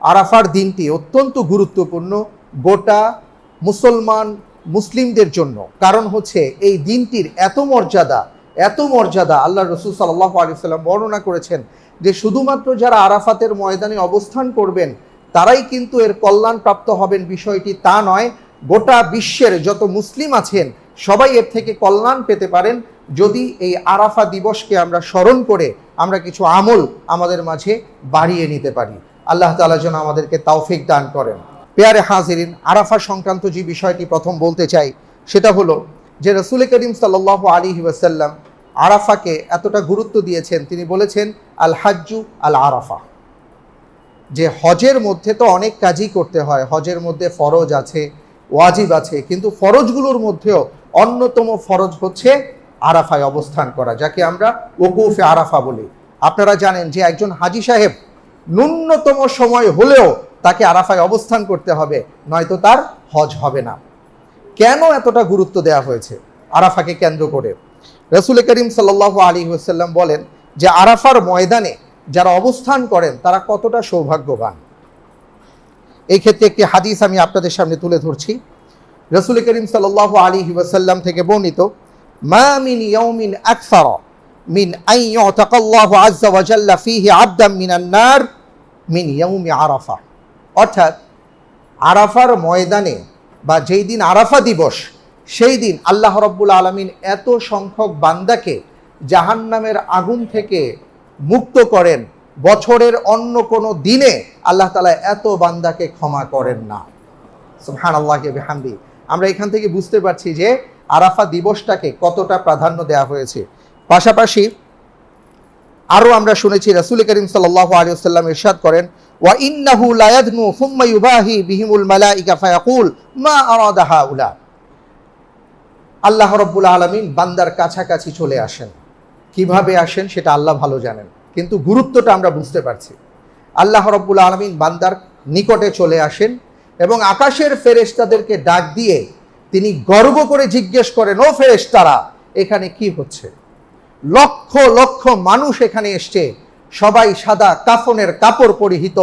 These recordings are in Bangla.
আরাফার দিনটি অত্যন্ত গুরুত্বপূর্ণ গোটা মুসলমান মুসলিমদের জন্য। কারণ হচ্ছে এই দিনটির এত মর্যাদা এত মর্যাদা আল্লাহ রসুল সাল্লাহ আলি সাল্লাম বর্ণনা করেছেন যে শুধুমাত্র যারা আরাফাতের ময়দানে অবস্থান করবেন, তারাই কিন্তু এর কল্যাণ প্রাপ্ত হবেন বিষয়টি। তা নয়, গোটা বিশ্বের যত মুসলিম আছেন, সবাই এর থেকে কল্যাণ পেতে পারেন। যদি এই আরাফা দিবসকে আমরা স্মরণ করে আমরা কিছু আমল আমাদের মাঝে বাড়িয়ে নিতে পারি। আল্লাহ তালা যেন আমাদেরকে তাওফিক দান করেন। পেয়ারে হাজিরিন আরাফা সংক্রান্ত যে বিষয়টি প্রথম বলতে চাই, সেটা হলো যে রসুল করিম সাল্লাহ আলী ওয়াসাল্লাম আরাফাকে এতটা গুরুত্ব দিয়েছেন, তিনি বলেছেন, আল হাজ্জু আল আরাফা। যে হজের মধ্যে তো অনেক কাজই করতে হয়, হজের মধ্যে ফরজ আছে, ওয়াজিব আছে, কিন্তু ফরজগুলোর মধ্যেও অন্যতম ফরজ হচ্ছে আরাফায় অবস্থান করা, যাকে আমরা ওকুফে আরাফা বলি। আপনারা জানেন যে একজন হাজি সাহেব ন্যূনতম সময় হলেও তাকে আরাফায় অবস্থান করতে হবে, নয়তো তার হজ হবে না। কেন এতটা গুরুত্ব দেওয়া হয়েছে আরাফাকে কেন্দ্র করে? রসুল করিম সাল্লাহ আলী ওসাল্লাম বলেন যে আরাফার ময়দানে যারা অবস্থান করেন, তারা কতটা সৌভাগ্যবান। এই ক্ষেত্রে একটি হাদিস আমি আপনাদের সামনে তুলে ধরছি। রসুল করিম সাল্লাহ আলী ওয়াসাল্লাম থেকে বর্ণিত, মা মিন ইয়াউমিন আকসার মিন আই ইউতাকাল্লাহু আজ্জা ওয়া জাল্লা ফীহি আবদাম মিনান নার মিন ইয়াউমি আরাফা। অর্থাৎ আরাফার ময়দানে বা যেই দিন আরাফা দিবস, সেই দিন আল্লাহ রব্বুল আলমিন এত সংখ্যক বান্দাকে জাহান্নামের আগুন থেকে মুক্ত করেন, বছরের অন্য কোনো দিনে আল্লাহ তালা এত বান্দাকে ক্ষমা করেন না। সুহান আল্লাহকে বেহান্দি আমরা এখান থেকে বুঝতে পারছি যে আরাফা দিবসটাকে কতটা প্রাধান্য দেওয়া হয়েছে। পাশাপাশি আরও আমরা শুনেছি, রাসুল করিম সাল্লাহ আলিয়াল্লাম ইরশাদ করেন, ওয়া ইন্নাহু লায়াদনু ফুম্মা ইউবাহি বিহিমুল মালাইকা ফায়াকুল, মা আরাদাহা উলা আল্লাহ রব্বুল আলমিন বান্দার কাছাকাছি চলে আসেন। কীভাবে আসেন সেটা আল্লাহ ভালো জানেন, কিন্তু গুরুত্বটা আমরা বুঝতে পারছি। আল্লাহ রব্বুল আলমিন বান্দার নিকটে চলে আসেন এবং আকাশের ফেরেশতাদেরকে ডাক দিয়ে তিনি গর্ব করে জিজ্ঞেস করেন, ও ফেরেশতারা, এখানে কি হচ্ছে? লক্ষ লক্ষ মানুষ এখানে এসছে। সবাই সাদা কাফনের কাপড় পরিহিত।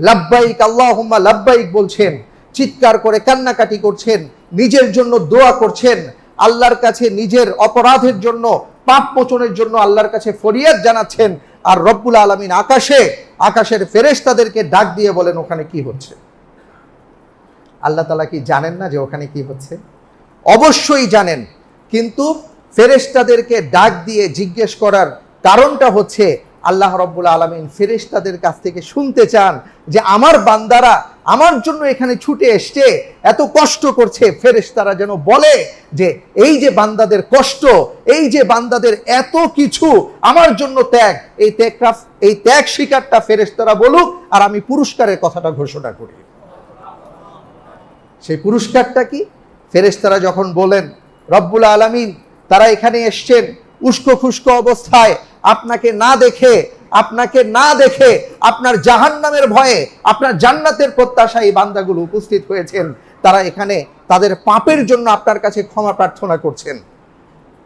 লাব্বাইক আল্লাহুম্মা, লাব্বাইক বলছেন। চিৎকার করে কান্নাকাটি করছেন। নিজের জন্য দোয়া করছেন। আল্লাহর কাছে নিজের অপরাধের জন্য, পাপ মোচনের জন্য আল্লাহর কাছে ফরিয়াদ জানাচ্ছেন। আর রব্বুল আলমিন আকাশে, আকাশের ফেরেশতাদেরকে ডাক দিয়ে বলেন, ওখানে কি হচ্ছে? আল্লাহ তালা কি জানেন না যে ওখানে কি হচ্ছে? অবশ্যই জানেন। কিন্তু ফেরেশতাদেরকে ডাক দিয়ে জিজ্ঞেস করার কারণটা হচ্ছে আল্লাহ রব্বুল আলমিন ফেরেশতাদের কাছ থেকে শুনতে চান যে আমার বান্দারা আমার জন্য এখানে ছুটে এসছে, এত কষ্ট করছে। ফেরেশতারা যেন বলে যে এই যে বান্দাদের কষ্ট, এই যে বান্দাদের এত কিছু আমার জন্য ত্যাগ, এই ত্যাগটা এই ত্যাগ শিকারটা ফেরেশতারা বলুক আর আমি পুরস্কারের কথাটা ঘোষণা করি। সেই পুরস্কারটা কি? ফেরেশতারা যখন বলেন, রব্বুল আলমিন তারা এখানে এসছেন উস্কো খুস্কো অবস্থায়। আপনাকে না দেখে, আপনাকে না দেখে আপনার জাহান্নামের ভয়ে, আপনার জান্নাতের প্রত্যাশায় বান্দাগুলো উপস্থিত হয়েছেন। তারা এখানে তাদের পাপের জন্য আপনার কাছে ক্ষমা প্রার্থনা করছেন।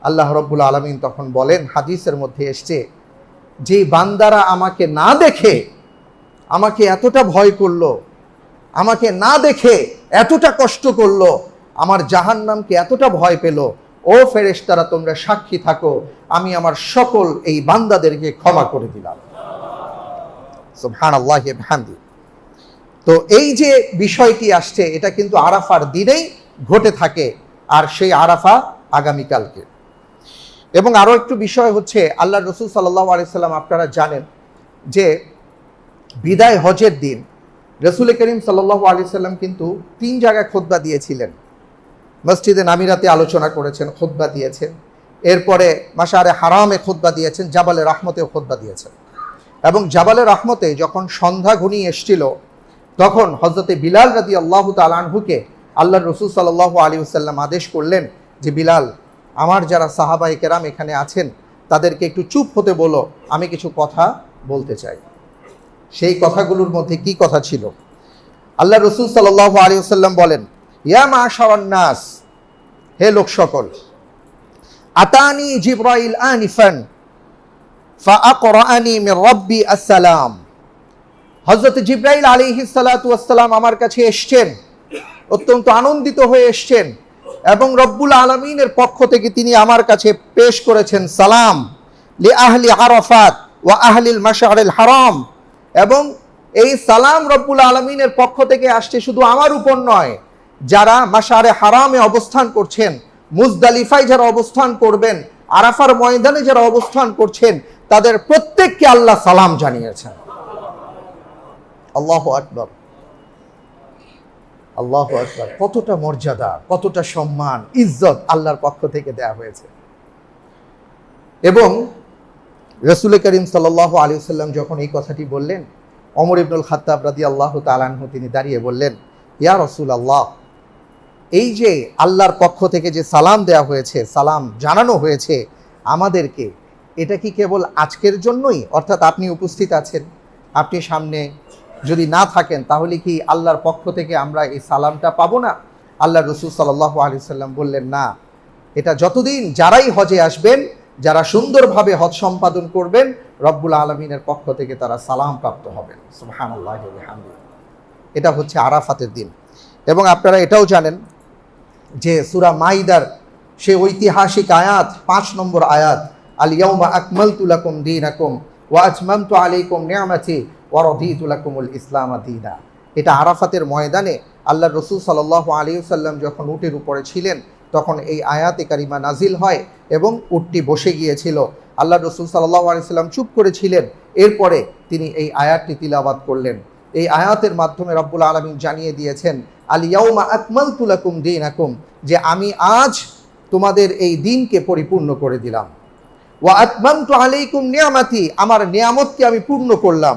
আল্লাহ রব্বুল আলমিন তখন বলেন, হাদিসের মধ্যে এসছে, যে বান্দারা আমাকে না দেখে আমাকে এতটা ভয় করল, আমাকে না দেখে এতটা কষ্ট করল, আমার জাহান্নামকে এতটা ভয় পেল ও ফেরেশতারা, তোমরা সাক্ষী থাকো, আমি আমার সকল এই বান্দাদেরকে ক্ষমা করে দিলাম। তো এই যে বিষয়টি আসছে, এটা কিন্তু আরাফার দিনেই ঘটে থাকে, আর সেই আরাফা আগামীকালকে। এবং আরও একটু বিষয় হচ্ছে আল্লাহ রসুল সাল্লাহ আলাইসাল্লাম আপনারা জানেন যে বিদায় হজের দিন, রসুল করিম সাল্লাহ আলি সাল্লাম কিন্তু তিন জায়গায় খোদ্া দিয়েছিলেন। মসজিদে নামিরাতে আলোচনা করেছেন খোদ্া দিয়েছেন। এরপরে মাসারে হারামে খোদ্া দিয়েছেন, জাবালে রহমতেও খোদ্া দিয়েছেন। এবং জাবালে রহমতে যখন সন্ধ্যা ঘনিয়ে এসছিল, তখন হজরতে বিলাল রাদি আল্লাহ তালানহুকে আল্লাহ রসুল সাল্লাহ আলী সাল্লাম আদেশ করলেন যে, বিলাল, আমার যারা সাহাবাই কেরাম এখানে আছেন, তাদেরকে একটু চুপ হতে বলো, আমি কিছু কথা বলতে চাই। সেই কথাগুলোর মধ্যে কি কথা ছিল? আল্লাহ রসুল সাল্লাহ আলী সাল্লাম বলেন ইয়া মা নাস, হে লোক সকল, আতানি জিব্রাইল আনিফান ফাআকরানি মির রাব্বি আসসালাম। হজরত জিব্রাইল আলী হিসালাতাম আমার কাছে এসছেন, অত্যন্ত আনন্দিত হয়ে এসছেন এবং রব্বুল আলমিনের পক্ষ থেকে তিনি আমার কাছে পেশ করেছেন সালাম লি আহলি আরফাত ওয়া আহলিল মাশারিল হারাম এবং এই সালাম রব্বুল আলমিনের পক্ষ থেকে আসছে শুধু আমার উপর নয় যারা হারামে অবস্থান করছেন, মুজদালিফায় যারা অবস্থান করবেন, আরাফার ময়দানে যারা অবস্থান করছেন, তাদের প্রত্যেককে আল্লাহ সালাম জানিয়েছেন। আল্লাহ আকবর। আল্লাহ আকবর। কতটা মর্যাদা, কতটা সম্মান, ইজ্জত আল্লাহর পক্ষ থেকে দেয়া হয়েছে। এবং রসুল করিম সাল্লাহ আলী সাল্লাম যখন এই কথাটি বললেন অমর ইবনুল খাত্তাব রাদি আল্লাহ তালানহু তিনি দাঁড়িয়ে বললেন, ইয়া রসুল আল্লাহ এই যে আল্লাহর পক্ষ থেকে যে সালাম দেয়া হয়েছে, সালাম জানানো হয়েছে আমাদেরকে, এটা কি কেবল আজকের জন্যই? অর্থাৎ আপনি উপস্থিত আছেন, আপনি সামনে যদি না থাকেন, তাহলে কি আল্লাহর পক্ষ থেকে আমরা এই সালামটা পাবো না? আল্লাহ রসুল সাল্লাহ আলি সাল্লাম বললেন, না, এটা যতদিন যারাই হজে আসবেন, যারা সুন্দরভাবে হজ সম্পাদন করবেন, রব্বুল আলমিনের পক্ষ থেকে তারা সালাম প্রাপ্ত হবেন। সুবহান এটা হচ্ছে আরাফাতের দিন। এবং আপনারা এটাও জানেন যে সুরা মাইদার সে ঐতিহাসিক আয়াত, পাঁচ নম্বর আয়াত আল ইয়াউমা আকমাল তুলাকুম দিন আকুম ওয়া আজমাম তু আলাইকুম নিয়ামাতি ওয়ারদি তুলাকুমুল ইসলাম দিনা। এটা আরাফাতের ময়দানে আল্লাহ রসুল সাল্লাহ আলিউসাল্লাম যখন উটের উপরে ছিলেন, তখন এই আয়াতে কারিমা নাজিল হয় এবং উটটি বসে গিয়েছিল। আল্লাহ রসুল সাল্লাহ আলিয়াল্লাম চুপ করেছিলেন, এরপরে তিনি এই আয়াতটি তিলাবাদ করলেন। এই আয়াতের মাধ্যমে রব্বুল আলমিন জানিয়ে দিয়েছেন আলিয়াউমা আকমাল তুলাকুম দিন আকুম যে আমি আজ তোমাদের এই দিনকে পরিপূর্ণ করে দিলাম। ওয়া আকমাম তু আলাইকুম নিয়ামাতি, আমার নিয়ামতকে আমি পূর্ণ করলাম।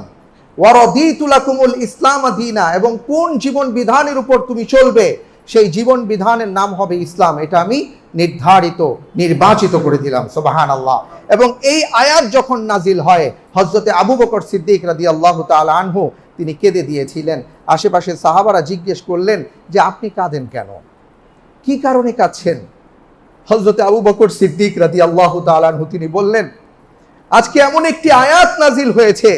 ওয়ারদিতুলাকুমুল ইসলাম দিনা, এবং কোন জীবন বিধানের উপর তুমি চলবে, সেই জীবন বিধানের নাম হবে ইসলাম। এটা আমি নির্ধারিত, নির্বাচিত করে দিলাম সোবাহান আল্লাহ এবং এই আয়াত যখন নাজিল হয় হজরতে আবু বকর সিদ্দিক রাদি আল্লাহ আনহু, তিনি কেঁদে দিয়েছিলেন। আশেপাশের সাহাবারা জিজ্ঞেস করলেন যে আপনি কাঁদেন কেন? কি কারণে কাঁদছেন? হজরতে আবু বকর সিদ্দিক রাদি আল্লাহ তালানহু তিনি বললেন, আজকে এমন একটি আয়াত নাজিল হয়েছে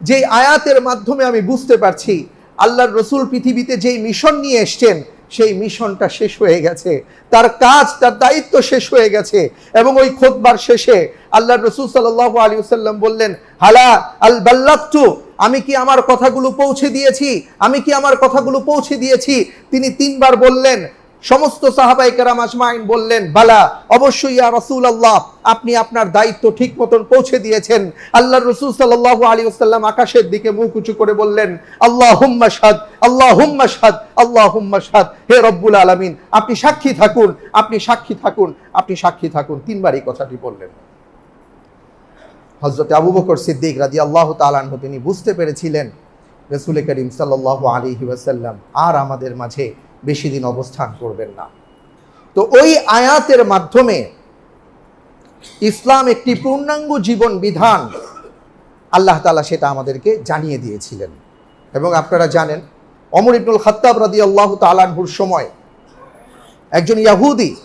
যে আয়াতের মাধ্যমে আমি বুঝতে পারছি আল্লাহর রসুল পৃথিবীতে যেই মিশন নিয়ে এসছেন সেই মিশনটা শেষ হয়ে গেছে। তার কাজ, তার দায়িত্ব শেষ হয়ে গেছে। এবং ওই খোদবার শেষে আল্লাহ রসুল সাল্লাহ আলী সাল্লাম বললেন, হালা আল বাল্লাত্তু আমি কি আমার কথাগুলো পৌঁছে দিয়েছি? আমি কি আমার কথাগুলো পৌঁছে দিয়েছি? তিনি তিনবার বললেন সমস্ত সাহাবাই কেরাম আজমাইন বললেন, বালা, অবশ্যই ইয়া রসুল আল্লাহ আপনি আপনার দায়িত্ব ঠিক মতন পৌঁছে দিয়েছেন। আল্লাহ রসুল সাল্লাহ আলী আসাল্লাম আকাশের দিকে মুখ উঁচু করে বললেন আল্লাহ হুম্মা সাদ আল্লাহ হুম্মা সাদ আল্লাহ হুম্মা সাদ হে রব্বুল আলমিন, আপনি সাক্ষী থাকুন, আপনি সাক্ষী থাকুন, আপনি সাক্ষী থাকুন। তিনবার এই কথাটি বললেন। হজরত আবু বকর সিদ্দিক রাজি আল্লাহ তালানহ তিনি বুঝতে পেরেছিলেন, রসুল করিম সাল্লাহ আলী ওয়াসাল্লাম আর আমাদের মাঝে বেশি দিন অবস্থান করবেন না। তো ওই আয়াতের মাধ্যমে ইসলাম একটি পূর্ণাঙ্গ জীবন বিধান আল্লাহ তালা সেটা আমাদেরকে জানিয়ে দিয়েছিলেন। এবং আপনারা জানেন অমর ইবনুল খত্তাব রাদি আল্লাহ তালানহুর সময় একজন ইয়াহুদি,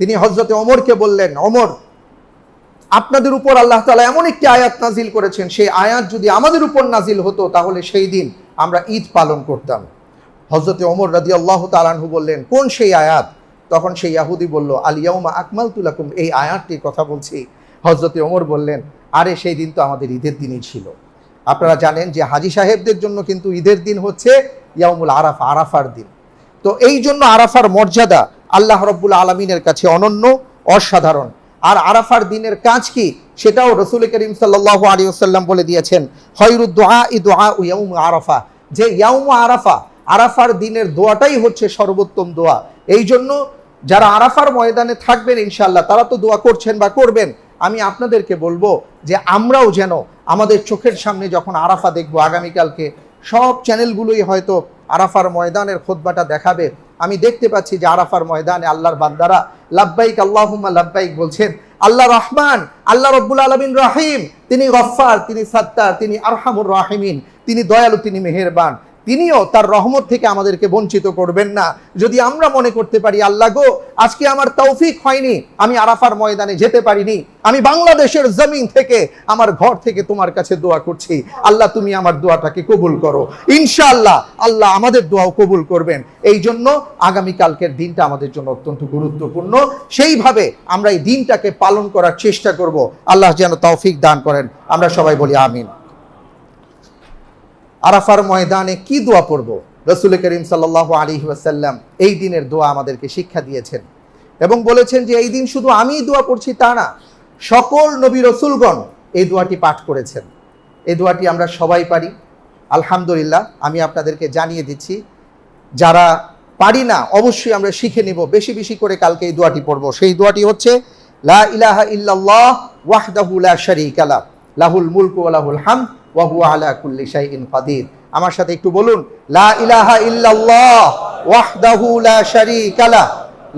তিনি হজরতে অমরকে বললেন অমর আপনাদের উপর আল্লাহ তালা এমন একটি আয়াত নাজিল করেছেন, সেই আয়াত যদি আমাদের উপর নাজিল হতো তাহলে সেই দিন আমরা ঈদ পালন করতাম। হজরতে অমর রাজি আল্লাহ তালানহু বললেন, কোন সেই আয়াত? তখন সেই ইয়াহুদি বলল আলিয়াউমা আকমাল তুলাকুম এই আয়াতটির কথা বলছি। হজরতে অমর বললেন, আরে সেই দিন তো আমাদের ঈদের দিনই ছিল। আপনারা জানেন যে হাজি সাহেবদের জন্য কিন্তু ঈদের দিন হচ্ছে ইয়ামুল আরাফা, আরাফার দিন। তো এই জন্য আরাফার মর্যাদা আল্লাহ রব্বুল আলমিনের কাছে অনন্য, অসাধারণ। আর আরাফার দিনের কাজ কি? সেটাও রসুল করিম সাল্লাহ আলী আসাল্লাম বলে দিয়েছেন হয়রুদ্দোহা ই দোহা ইয়াউম আরাফা। যে ইয়াউম আরাফা আরাফার দিনের দোয়াটাই হচ্ছে সর্বোত্তম দোয়া। এই জন্য যারা আরাফার ময়দানে থাকবেন ইনশাল্লাহ তারা তো দোয়া করছেন বা করবেন। আমি আপনাদেরকে বলব যে আমরাও যেন আমাদের চোখের সামনে যখন আরাফা দেখব, আগামীকালকে সব চ্যানেলগুলোই হয়তো আরাফার ময়দানের খোদবাটা দেখাবে। আমি দেখতে পাচ্ছি যে আরাফার ময়দানে আল্লাহর বান্দারা লাব্বাইক আল্লাহুম্মা, লাব্বাইক বলছেন, আল্লাহ রহমান, আল্লাহ রব্বুল আলমিন রাহিম। তিনি গফার তিনি সত্তার, তিনি আরহামুর রাহিমিন। তিনি দয়ালু, তিনি মেহেরবান। তিনিও তার রহমত থেকে আমাদেরকে বঞ্চিত করবেন না। যদি আমরা মনে করতে পারি, আল্লাহ গো, আজকে আমার তৌফিক হয়নি, আমি আরাফার ময়দানে যেতে পারিনি, আমি বাংলাদেশের জমিন থেকে, আমার ঘর থেকে তোমার কাছে দোয়া করছি। আল্লাহ, তুমি আমার দোয়াটাকে কবুল করো। ইনশাআল্লাহ, আল্লাহ আমাদের দোয়াও কবুল করবেন। এই জন্য আগামীকালকের দিনটা আমাদের জন্য অত্যন্ত গুরুত্বপূর্ণ। সেইভাবে আমরা এই দিনটাকে পালন করার চেষ্টা করব। আল্লাহ যেন তৌফিক দান করেন। আমরা সবাই বলি আমিন। আরাফার ময়দানে কি দোয়া পড়ব? রসুল করিম সাল্লাহ আলী ওয়াসাল্লাম এই দিনের দোয়া আমাদেরকে শিক্ষা দিয়েছেন এবং বলেছেন যে এই দিন শুধু আমিই দোয়া পড়ছি তা না, সকল নবী রসুলগণ এই দোয়াটি পাঠ করেছেন। এই দোয়াটি আমরা সবাই পারি। আলহামদুলিল্লাহ, আমি আপনাদেরকে জানিয়ে দিচ্ছি, যারা পারি না, অবশ্যই আমরা শিখে নিব, বেশি বেশি করে কালকে এই দোয়াটি পড়ব। সেই দোয়াটি হচ্ছে, লা ইলাহা ইল্লাল্লাহ ওয়াহদাহু লা শারীকা লাহুল মুলকু ওয়া লাহুল ওয়া হুয়া আলা কুল্লি শাইইন কাদির। আমার সাথে একটু বলুন, লা ইলাহা ইল্লাল্লাহ ওয়াহদাহু লা শারীকা লা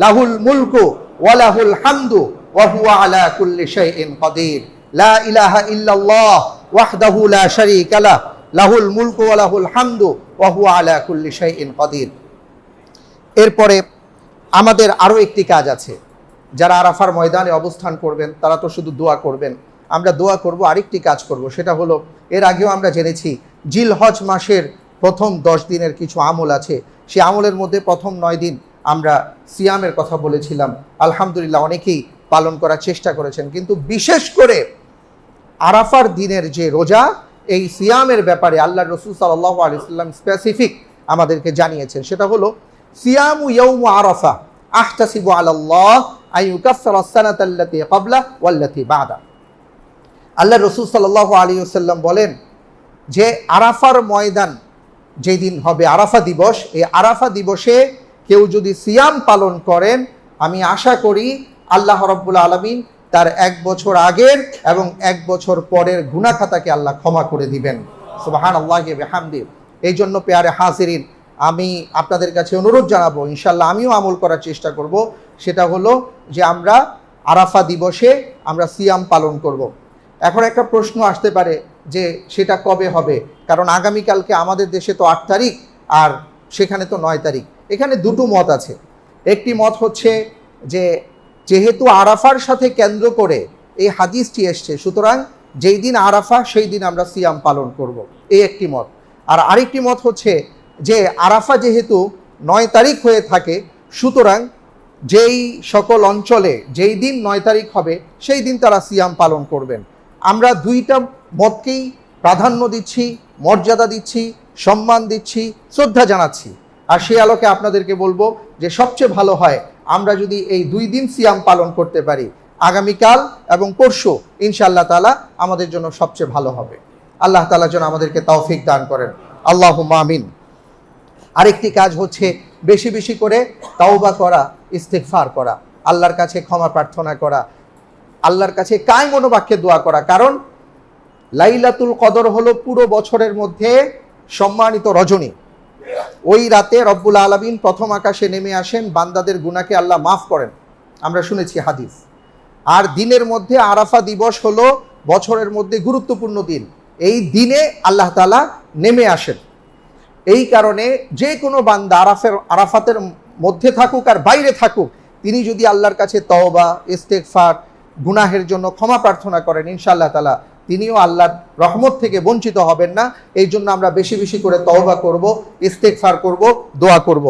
লাহুল মুলকু ওয়া লাহুল হামদু ওয়া হুয়া আলা কুল্লি শাইইন কাদির। লা ইলাহা ইল্লাল্লাহ ওয়াহদাহু লা শারীকা লা লাহুল মুলকু ওয়া লাহুল হামদু ওয়া হুয়া আলা কুল্লি শাইইন কাদির। এরপরে আমাদের আরও একটি কাজ আছে। যারা আরাফার ময়দানে অবস্থান করবেন, তারা তো শুধু দোয়া করবেন। আমরা দোয়া করব, আরেকটি কাজ করব, সেটা হলো এর আগেও আমরা জেনেছি জিল হজ মাসের প্রথম দশ দিনের কিছু আমল আছে। সেই আমলের মধ্যে প্রথম নয় দিন আমরা সিয়ামের কথা বলেছিলাম। আলহামদুলিল্লাহ অনেকেই পালন করার চেষ্টা করেছেন। কিন্তু বিশেষ করে আরাফার দিনের যে রোজা, এই সিয়ামের ব্যাপারে আল্লাহ রসুল সাল্লাহ আলিয়াল্লাম স্পেসিফিক আমাদেরকে জানিয়েছেন। সেটা হলো, সিয়ামু ইয়ৌম আরাফা, আহতাসিবু আলাল্লাহ আইয়ুকাফফিরা সানাতাল্লাতী ক্বাবলা ওয়াল্লাতী বাদা। আল্লাহ রসুল সাল্লাহ আলী সাল্লাম বলেন যে আরাফার ময়দান যেদিন হবে আরাফা দিবস, এই আরাফা দিবসে কেউ যদি সিয়াম পালন করেন, আমি আশা করি আল্লাহ রব্বুল আলমিন তার এক বছর আগের এবং এক বছর পরের গুনাখাতাকে আল্লাহ ক্ষমা করে দিবেন। সুবাহান আল্লাহ হামদি এই জন্য পেয়ারে হাজিরিন, আমি আপনাদের কাছে অনুরোধ জানাব ইনশাল্লাহ আমিও আমল করার চেষ্টা করব। সেটা হলো যে আমরা আরাফা দিবসে আমরা সিয়াম পালন করব। এখন একটা প্রশ্ন আসতে পারে যে সেটা কবে হবে? কারণ আগামীকালকে আমাদের দেশে তো আট তারিখ আর সেখানে তো নয় তারিখ। এখানে দুটো মত আছে। একটি মত হচ্ছে যে যেহেতু আরাফার সাথে কেন্দ্র করে এই হাদিসটি এসছে, সুতরাং যেই দিন আরাফা, সেই দিন আমরা সিয়াম পালন করব। এই একটি মত। আর আরেকটি মত হচ্ছে যে আরাফা যেহেতু নয় তারিখ হয়ে থাকে, সুতরাং যেই সকল অঞ্চলে যেই দিন নয় তারিখ হবে, সেই দিন তারা সিয়াম পালন করবেন। আমরা দুইটা মতকেই প্রাধান্য দিচ্ছি, মর্যাদা দিচ্ছি, সম্মান দিচ্ছি, শ্রদ্ধা জানাচ্ছি। আর সে আলোকে আপনাদেরকে বলব যে সবচেয়ে ভালো হয়, আমরা যদি এই দুই দিন সিয়াম পালন করতে পারি, আগামীকাল এবং পরশু, ইনশাআল্লাহ তালা আমাদের জন্য সবচেয়ে ভালো হবে। আল্লাহ তালা যেন আমাদেরকে তৌফিক দান করেন। আল্লাহ আমিন। আরেকটি কাজ হচ্ছে বেশি বেশি করে তাওবা করা ইস্তেকফার করা, আল্লাহর কাছে ক্ষমা প্রার্থনা করা আল্লাহর কাছে কায় মনোবাক্যে দোয়া করা। কারণ লাইলাতুল কদর হলো পুরো বছরের মধ্যে সম্মানিত রজনী। ওই রাতে রব্বুল আলমিন প্রথম আকাশে নেমে আসেন, বান্দাদের গুনাকে আল্লাহ মাফ করেন। আমরা শুনেছি হাদিস। আর দিনের মধ্যে আরাফা দিবস হলো বছরের মধ্যে গুরুত্বপূর্ণ দিন। এই দিনে আল্লাহ তালা নেমে আসেন। এই কারণে যে কোনো বান্দা আরাফের, আরাফাতের মধ্যে থাকুক আর বাইরে থাকুক, তিনি যদি আল্লাহর কাছে তওবা ইস্তেকফার গুনাহের জন্য ক্ষমা প্রার্থনা করেন, ইনশাআল্লাহ তালা তিনিও আল্লাহর রহমত থেকে বঞ্চিত হবেন না। এই জন্য আমরা বেশি বেশি করে তওবা করব ইস্তেকফার করব, দোয়া করব।